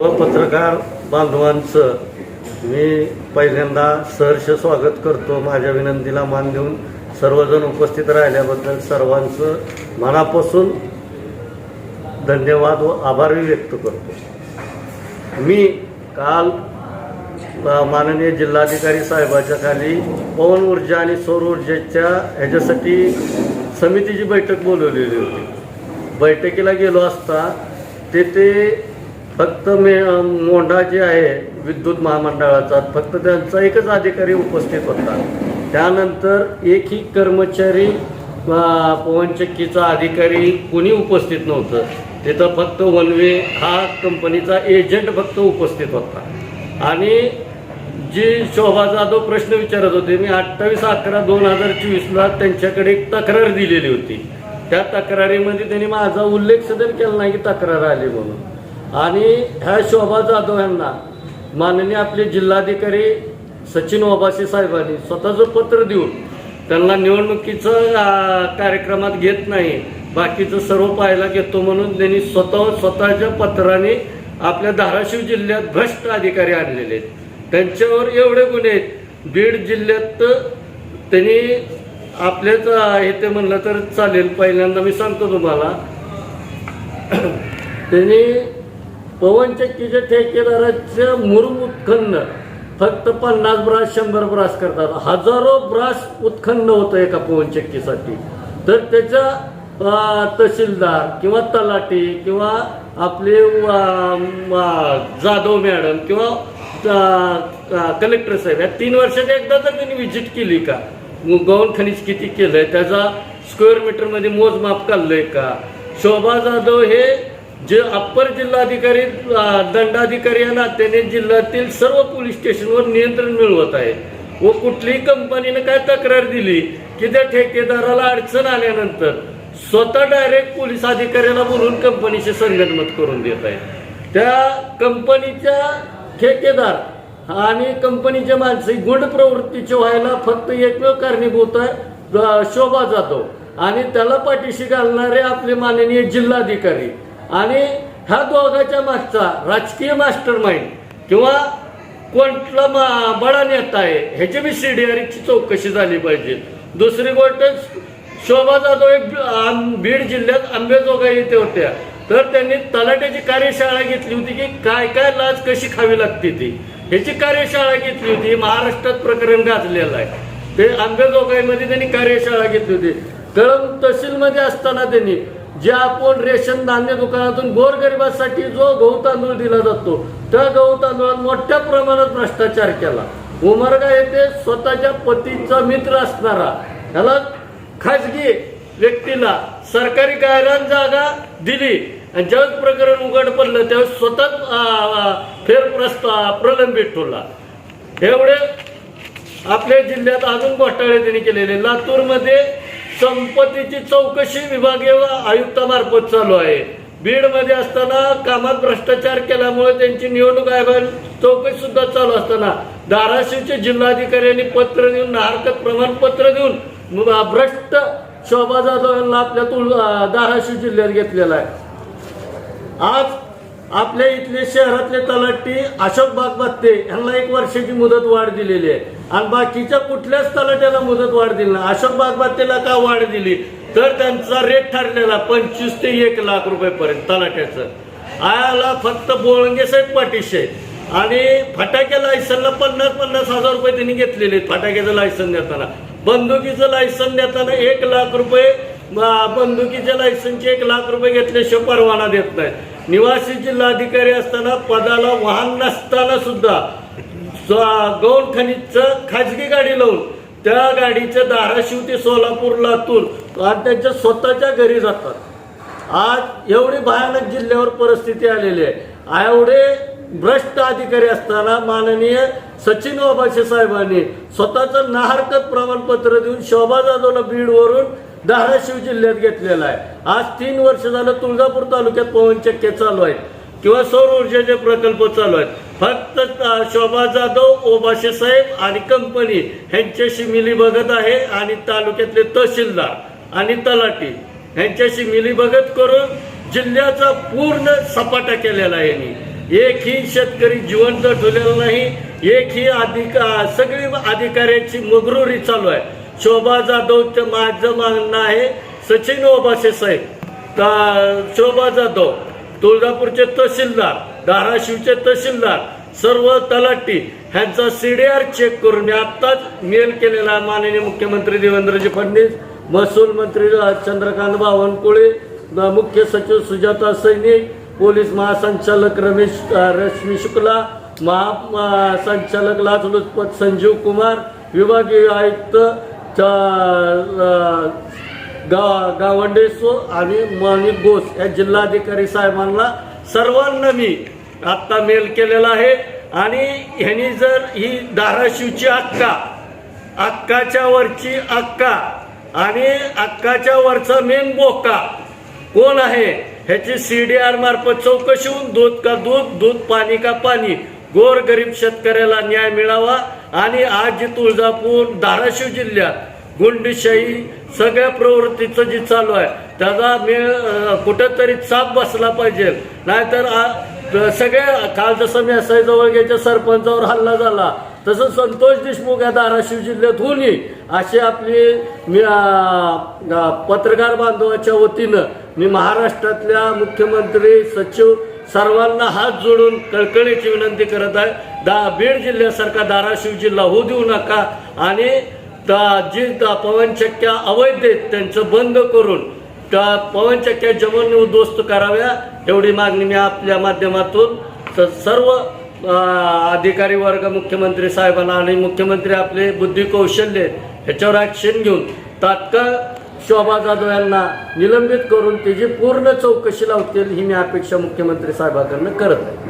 पत्रकार बांधवांचं मी पहिल्यांदा सहर्ष स्वागत करतो. माझ्या विनंतीला मान देऊन सर्वजण उपस्थित राहिल्याबद्दल सर्वांचं मनापासून धन्यवाद व आभारही व्यक्त करतो. मी काल माननीय जिल्हाधिकारी साहेबाच्या खाली पवन ऊर्जा आणि सौर ऊर्जेच्या ह्याच्यासाठी समितीची बैठक बोलवलेली होती. बैठकीला गेलो असता तेथे फक्त मे मोंढा जे आहे विद्युत महामंडळाचा फक्त त्यांचा एकच अधिकारी उपस्थित होता. त्यानंतर एकही कर्मचारी पवनचक्कीचा अधिकारी कुणी उपस्थित नव्हतं. तिथं फक्त वनवे हा कंपनीचा एजंट फक्त उपस्थित होता. आणि जी शोभा जाधव प्रश्न विचारत होते मी अठ्ठावीस अकरा दोन हजार चोवीसला त्यांच्याकडे एक तक्रार दिलेली होती. त्या तक्रारीमध्ये त्यांनी माझा उल्लेख सुद्धा केला नाही की तक्रार आली म्हणून. आणि ह्या शोभा जाधव यांना माननीय आपले जिल्हाधिकारी सचिन ओबासे साहेबांनी स्वतःचं पत्र देऊन त्यांना निवडणुकीचं कार्यक्रमात घेत नाही. बाकीचं सर्व पाहायला घेतो म्हणून त्यांनी स्वतः स्वतःच्या पत्राने आपल्या धाराशिव जिल्ह्यात भ्रष्ट अधिकारी आणलेले आहेत. त्यांच्यावर एवढे गुन्हे आहेत. बीड जिल्ह्यात त्यांनी आपल्याच इथे म्हणलं तर चालेल. पहिल्यांदा मी सांगतो तुम्हाला. त्यांनी पवनचक्कीच्या ठेकेदाराचं मुरुम उत्खन्न. फक्त पन्नास ब्रास शंभर ब्रास करतात. हजारो ब्रास उत्खन्न होतं एका पवनचक्कीसाठी तर त्याचा तहसीलदार किंवा तलाठी किंवा आपले जाधव मॅडम किंवा कलेक्टर साहेब या तीन वर्षात एकदा तर त्यांनी व्हिजिट केली का? गौण खनिज किती केलंय? त्याचा स्क्वेअर मीटरमध्ये मोजमाप काढलंय का? शोभा जाधव हे जे अप्पर जिल्हाधिकारी दंडाधिकारी दंडाधिकारी या नात्याने जिल्ह्यातील सर्व पोलीस स्टेशनवर नियंत्रण मिळवत आहे. व कुठलीही कंपनीने काय तक्रार दिली की त्या ठेकेदाराला अडचण आल्यानंतर स्वतः डायरेक्ट पोलीस अधिकाऱ्याला बोलून कंपनीशी संगनमत करून देत आहे. त्या कंपनीच्या ठेकेदार आणि कंपनीचे माणसे गुंड प्रवृत्तीचे व्हायला फक्त एकमेव कारणीभूत आहे शोभा जाधव. आणि त्याला पाठीशी घालणारे आपले माननीय जिल्हाधिकारी आणि ह्या दोघांच्या मागचा राजकीय मास्टर माइंड किंवा कोणला मा- बडा नेता आहे ह्याची बी सीडीआरची चौकशी झाली पाहिजे. दुसरी गोष्ट शोभा जाधव एक बी- बीड जिल्ह्यात आंबेजोगाई येथे होत्या. तर त्यांनी तलाट्याची कार्यशाळा घेतली होती की काय काय लाज कशी खावी लागते ती. ह्याची कार्यशाळा घेतली होती महाराष्ट्रात प्रकरण गाजलेलं आहे. ते आंबेजोगाईमध्ये त्यांनी कार्यशाळा घेतली होती. कळम तहसीलमध्ये असताना त्यांनी जे आपण रेशन धान्य दुकानातून गोरगरिबासाठी जो गहू तांदूळ दिला जातो त्या गहू तांदूळात मोठ्या प्रमाणात भ्रष्टाचार केला. उमरगा येथे स्वतःच्या पतीचा मित्र असणारा ह्याला खाजगी व्यक्तीला सरकारी गायरान जागा दिली. आणि ज्यावेळेस प्रकरण उघड पडलं त्यावेळेस स्वतः फेर प्रस्ता प्रलंबित ठेवला एवढे आपल्या जिल्ह्यात अजून घोटाळे त्यांनी केलेले. लातूरमध्ये संपत्तीची चौकशी विभागीय आयुक्तामार्फत चालू आहे. बीडमध्ये असताना कामात भ्रष्टाचार केल्यामुळे त्यांची निवडणूक आयोगाने चौकशी सुद्धा चालू असताना धाराशिवचे जिल्हाधिकाऱ्यांनी पत्र देऊन हरकत प्रमाणपत्र देऊन भ्रष्ट शोभा जाधव यांना आपल्या धाराशिव जिल्ह्यात घेतलेला आहे. आज आपल्या इथले शहरातले तलाठी अशोक बागबत्ते यांना एक वर्षाची मुदत वाढ दिलेली आहे. आणि बाकीच्या कुठल्याच तलाट्याला मुदत वाढ दिली नाही. अशोक बागबत्तेला का वाढ दिली? तर त्यांचा रेट ठरलेला पंचवीस ते एक लाख रुपयेपर्यंत तलाट्याचं आयाला फक्त बोळंगे साहेब आणि फटाक्या लायसनला पन्नास पन्नास हजार रुपये त्यांनी घेतलेले आहेत फटाक्याचं लायसन देताना. बंदुकीचं लायसन देताना एक लाख रुपये बंदुकीच्या लायसनचे एक लाख रुपये घेतल्याशिवाय परवाना देत नाही. निवासी जिल्हाधिकारी असताना पदाला वाहन नसताना सुद्धा गौण खनिजचं खाजगी गाडी लावून त्या गाडीचं धाराशिव ते सोलापूर लातूर आणि त्यांच्या स्वतःच्या घरी जातात. आज एवढी भयानक जिल्ह्यावर परिस्थिती आलेली आहे. एवढे भ्रष्ट अधिकारी असताना माननीय सचिन ओबाशे साहेबांनी स्वतःचं नाहरकत प्रमाणपत्र देऊन शोभा जाधवला बीडवरून धाराशिव जिल्ह्यात घेतलेला आहे. आज तीन वर्ष झालं तुळजापूर तालुक्यात पवनचक्क्या चालू आहेत किंवा सौर ऊर्जेचे प्रकल्प चालू आहेत. फक्त शोभा जाधव ओबाशे साहेब आणि कंपनी ह्यांच्याशी मिली बघत आहे आणि तालुक्यातले तहसीलदार आणि तलाठी ह्यांच्याशी मिलीभगत करून जिल्ह्याचा पूर्ण सपाटा केलेला आहे यांनी. एकही शेतकरी जिवंत ठेवलेला नाही एकही अधिका सगळी अधिकाऱ्यांची मगरुरी चालू आहे. शोभा जाधवचं माझं म्हणणं आहे. सचिन ओबासे साहेब का- शोभा जाधव तुळजापूरचे तहसीलदार धाराशिवचे तहसीलदार सर्व तलाठी ह्यांचा सीडीआर चेक करून मी आत्ताच मेल केलेला आहे माननीय मुख्यमंत्री देवेंद्रजी फडणवीस महसूल मंत्री चंद्रकांत बावनकुळे मुख्य सचिव सुजाता सैनिक पोलीस महासंचालक रमेश रश्मी शुक्ला महासंचालक लाचलुचपत संजीव कुमार विभागीय आयुक्त गा गावंडेसो आणि माणिक घोष या जिल्हाधिकारी साहेबांना सर्वांना मी आत्ता मेल केलेला आहे. आणि ह्यांनी जर ही धाराशिवची अक्का अक्काच्या वरची अक्का आणि अक्काच्या वरचा मेन बोका कोण आहे? ह्याची सी डी आर मार्फत चौकशी होऊन दूध का दूध दूध पाणी का पाणी गोर गरीब शेतकऱ्याला न्याय मिळावा. आणि आज जी तुळजापूर धाराशिव जिल्ह्यात गुंडशाही सगळ्या प्रवृत्तीचं जे चालू आहे त्याचा मेळ कुठंतरी चाप बसला पाहिजे. नाहीतर आ- सगळ्या काल जसं मेसाई जवळग्याच्या सरपंचावर हल्ला झाला तसं संतोष देशमुख या धाराशिव जिल्ह्यात होऊ अशी आपली मी पत्रकार बांधवाच्या वतीनं मी महाराष्ट्रातल्या मुख्यमंत्री सचिव सर्वांना हात जोडून कळकळीची विनंती करत आहे. दा बीड जिल्ह्यासारखा धाराशिव जिल्हा होऊ देऊ नका. आणि त्या जी पवनचक्क्या अवैध आहेत त्यांचं बंद करून त्या पवनचक्क्या जमून उद्ध्वस्त कराव्या एवढी मागणी मी आपल्या माध्यमातून सर्व अधिकारी वर्ग मुख्यमंत्री साहेबांना आणि मुख्यमंत्री आपले बुद्धी कौशल्य ह्याच्यावर ॲक्शन घेऊन तात्काळ शोभा जाधव यांना निलंबित करून त्याची पूर्ण चौकशी लावतील ही मी अपेक्षा मुख्यमंत्री साहेबांकडनं करत आहे.